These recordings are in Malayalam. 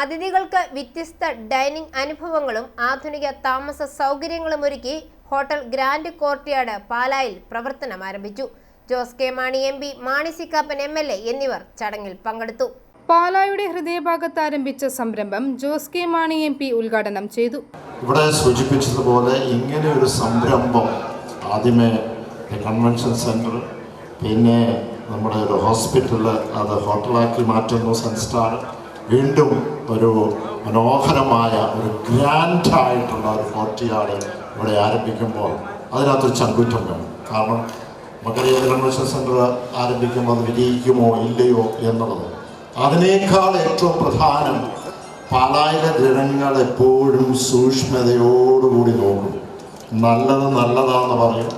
അതിഥികൾക്ക് വ്യത്യസ്ത ഡൈനിങ് അനുഭവങ്ങളും ആധുനിക താമസ സൗകര്യങ്ങളും ഒരുക്കി ഹോട്ടൽ ഗ്രാൻഡ് കോർട്ട്യാർഡ് പാലായിൽ പ്രവർത്തനം ആരംഭിച്ചു. Jose K Mani M P Mani സിക്കാപ്പൻ Kappan M L A എന്നിവർ ചടങ്ങിൽ പങ്കെടുത്തു. പാലായുടെ ഹൃദയഭാഗത്ത് ആരംഭിച്ച സംരംഭം Jose K Mani M P ഉദ്ഘാടനം ചെയ്തു. ഇവിടെ സൂചിപ്പിച്ചതുപോലെ ഇങ്ങനെ ഒരു സംരംഭം ആദ്യമേ കൺവെൻഷൻ സെന്റർ പിന്നെ നമ്മുടെ ഒരു ഹോസ്പിറ്റൽ അത് ഹോട്ടലാക്കി മാറ്റുന്നു സൺസ്റ്റാർ വീണ്ടും ഒരു മനോഹരമായ ഒരു ഗ്രാൻഡായിട്ടുള്ള ഒരു ഫോർട്ടിയാട് ഇവിടെ ആരംഭിക്കുമ്പോൾ അതിനകത്തൊരു ചങ്കുറ്റം വേണം. കാരണം നമുക്കറിയാം കൺവെൻഷൻ സെന്റർ ആരംഭിക്കുമ്പോൾ അത് വിജയിക്കുമോ ഇല്ലയോ എന്നുള്ളത്. അതിനേക്കാൾ ഏറ്റവും പ്രധാനം പാലായിലെ ജനങ്ങൾ എപ്പോഴും സൂക്ഷ്മതയോടുകൂടി നോക്കും. നല്ലത് നല്ലതാണെന്ന് പറയും.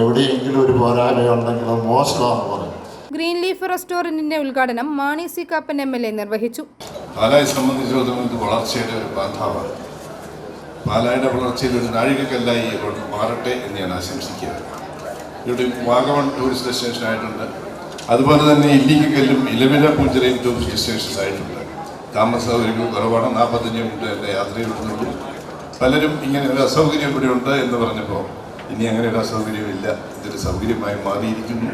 എവിടെയെങ്കിലും ഒരു പോരായ്മയുണ്ടെങ്കിൽ അത് മോശമാണെന്ന് പറയും. ഗ്രീൻ ലീഫ് റെസ്റ്റോറന്റിന്റെ ഉദ്ഘാടനം Mani C Kappan M L A നിർവഹിച്ചു. പാലായെ സംബന്ധിച്ചിടത്തോളം ഇത് വളർച്ചയുടെ ഒരു ബാധാവാണ്. പാലായുടെ വളർച്ചയിൽ ഒരു നാഴികക്കല്ലായി ഇവിടെ മാറട്ടെ എന്ന് ഞാൻ ആശംസിക്കുകയാണ് ഇവിടെ വാഗമൺ ടൂറിസ്റ്റ് ഡെസ്റ്റിനേഷൻ ആയിട്ടുണ്ട്. അതുപോലെ തന്നെ ഇല്ലിക്കല്ലും ഇലവില പൂഞ്ചിറയും ടൂറിസ്റ്റ് ഡെസ്റ്റിനേഷൻസ് ആയിട്ടുണ്ട്. താമസ സൗകര്യങ്ങൾ കുറവാണ്. നാൽപ്പത്തഞ്ച് മിനിറ്റ് യാത്രയിലുള്ളൂ പലരും ഇങ്ങനെ ഒരു അസൗകര്യം ഇവിടെ ഉണ്ട് എന്ന് പറഞ്ഞപ്പോൾ ഇനി അങ്ങനെ ഒരു അസൗകര്യമില്ല ഇതൊരു സൗകര്യമായി മാറിയിരിക്കുന്നു.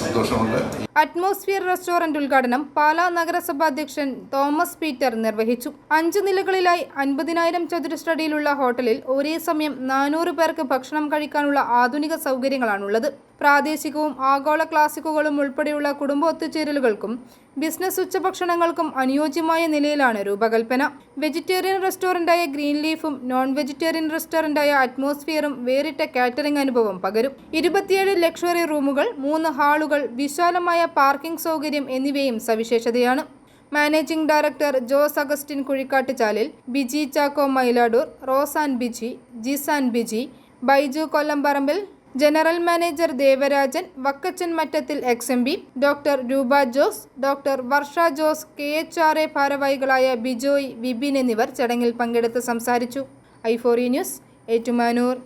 സന്തോഷമുണ്ട്? അറ്റ്മോസ്ഫിയർ റെസ്റ്റോറന്റ് ഉദ്ഘാടനം പാലാ നഗരസഭാ അധ്യക്ഷൻ തോമസ് പീറ്റർ നിർവഹിച്ചു. അഞ്ചു നിലകളിലായി അൻപതിനായിരം ചതുരശ്രടിയിലുള്ള ഹോട്ടലിൽ ഒരേ സമയം നാനൂറ് പേർക്ക് ഭക്ഷണം കഴിക്കാനുള്ള ആധുനിക സൗകര്യങ്ങളാണുള്ളത്. പ്രാദേശികവും ആഗോള ക്ലാസിക്കുകളും ഉൾപ്പെടെയുള്ള കുടുംബ ഒത്തുചേരലുകൾക്കും ബിസിനസ് ഉച്ചഭക്ഷണങ്ങൾക്കും അനുയോജ്യമായ നിലയിലാണ് രൂപകൽപ്പന. വെജിറ്റേറിയൻ റെസ്റ്റോറന്റായ ഗ്രീൻ ലീഫും നോൺ വെജിറ്റേറിയൻ റെസ്റ്റോറന്റായ അറ്റ്മോസ്ഫിയറും വേറിട്ട കാറ്ററിംഗ് അനുഭവം പകരും. ഇരുപത്തിയേഴ് ലക്ഷറി റൂമുകൾ മൂന്ന് ഹാളുകൾ വിശാലമായ പാർക്കിംഗ് സൗകര്യം എന്നിവയും സവിശേഷതയാണ്. Managing director Jose Augustine Kuzhikattuchalil Biji Chacko Myladoor Rosan Biji Jisan Biji Baiju Kollamparambil general manager Devarajan Vakkachan Mattathil X M B doctor Roopa Jose doctor Varsha Jose K H R A ഭാരവാഹികളായ ബിജോയ് വിപിൻ എന്നിവർ ചടങ്ങിൽ പങ്കെടുത്ത് സംസാരിച്ചു. ഐ ഫോറി ന്യൂസ് ഏറ്റുമാനൂർ.